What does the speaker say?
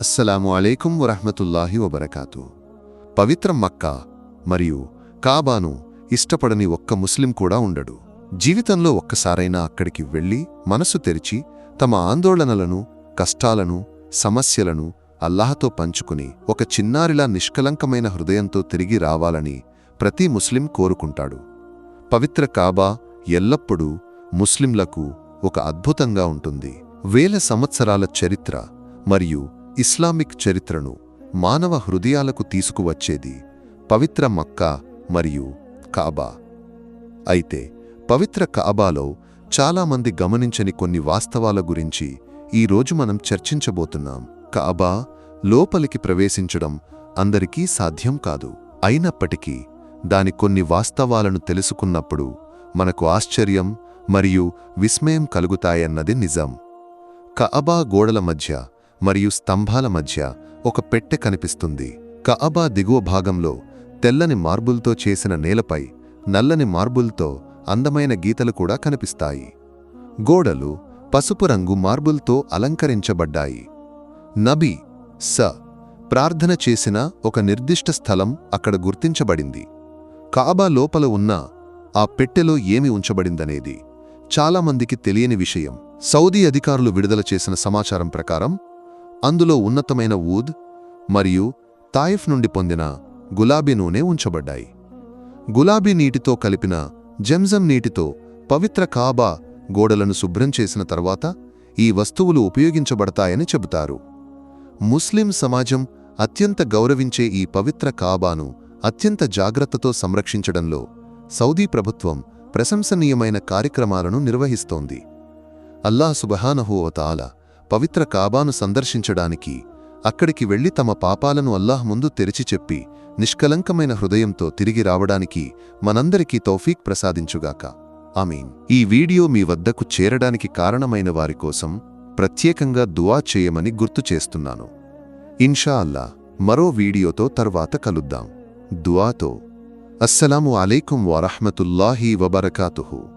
అస్సలాము అలైకుం వరహ్మతుల్లాహి వబరకాతు. పవిత్ర మక్కా మరియు కాబాను ఇష్టపడని ఒక్క ముస్లిం కూడా ఉండడు. జీవితంలో ఒక్కసారైనా అక్కడికి వెళ్ళి మనసు తెరిచి తమ ఆందోళనలను కష్టాలను సమస్యలను అల్లాహతో పంచుకుని ఒక చిన్నారిలా నిష్కలంకమైన హృదయంతో తిరిగి రావాలని ప్రతి ముస్లిం కోరుకుంటాడు. పవిత్ర కాబా ఎల్లప్పుడూ ముస్లింలకు ఒక అద్భుతంగా ఉంటుంది. వేల సంవత్సరాల చరిత్ర మరియు ఇస్లామిక్ చరిత్రను మానవ హృదయాలకు తీసుకువచ్చేది పవిత్ర మక్కా మరియు కాబా. అయితే పవిత్ర కాబాలో చాలామంది గమనించని కొన్ని వాస్తవాల గురించి ఈరోజు మనం చర్చించబోతున్నాం. కాబా లోపలికి ప్రవేశించడం అందరికీ సాధ్యం కాదు. అయినప్పటికీ దాని కొన్ని వాస్తవాలను తెలుసుకున్నప్పుడు మనకు ఆశ్చర్యం మరియు విస్మయం కలుగుతాయన్నది నిజం. కఅబా గోడల మధ్య మరియు స్తంభాల మధ్య ఒక పెట్టె కనిపిస్తుంది. కఅబా దిగువ భాగంలో తెల్లని మార్బుల్తో చేసిన నేలపై నల్లని మార్బుల్తో అందమైన గీతలు కూడా కనిపిస్తాయి. గోడలు పసుపు రంగు మార్బుల్తో అలంకరించబడ్డాయి. నబీ స ప్రార్థన చేసిన ఒక నిర్దిష్ట స్థలం అక్కడ గుర్తించబడింది. కాబా లోపల ఉన్న ఆ పెట్టెలో ఏమి ఉంచబడిందనేది చాలామందికి తెలియని విషయం. సౌదీ అధికారులు విడుదల చేసిన సమాచారం ప్రకారం అందులో ఉన్నతమైన ఊద్ మరియు తాయిఫ్ నుండి పొందిన గులాబీ నూనె ఉంచబడ్డాయి. గులాబీ నీటితో కలిపిన జెంజం నీటితో పవిత్ర కాబా గోడలను శుభ్రం చేసిన తర్వాత ఈ వస్తువులు ఉపయోగించబడతాయని చెబుతారు. ముస్లిం సమాజం అత్యంత గౌరవించే ఈ పవిత్ర కాబాను అత్యంత జాగ్రత్తతో సంరక్షించడంలో సౌదీ ప్రభుత్వం ప్రశంసనీయమైన కార్యక్రమాలను నిర్వహిస్తోంది. అల్లాహ్ సుబహానహువతాల పవిత్ర కాబాను సందర్శించడానికి అక్కడికి వెళ్ళి తమ పాపాలను అల్లాహ్ ముందు తెరిచి చెప్పి నిష్కలంకమైన హృదయంతో తిరిగి రావడానికి మనందరికీ తౌఫీక్ ప్రసాదించుగాక. ఆమీన్. ఈ వీడియో మీ వద్దకు చేరడానికి కారణమైన వారి కోసం ప్రత్యేకంగా దువా చేయమని గుర్తు చేస్తున్నాను. ఇన్షా అల్లా మరో వీడియోతో తర్వాత కలుద్దాం. దువాతో. అస్సలాము అలైకుం వరహమతుల్లాహీ వబరకాతుహు.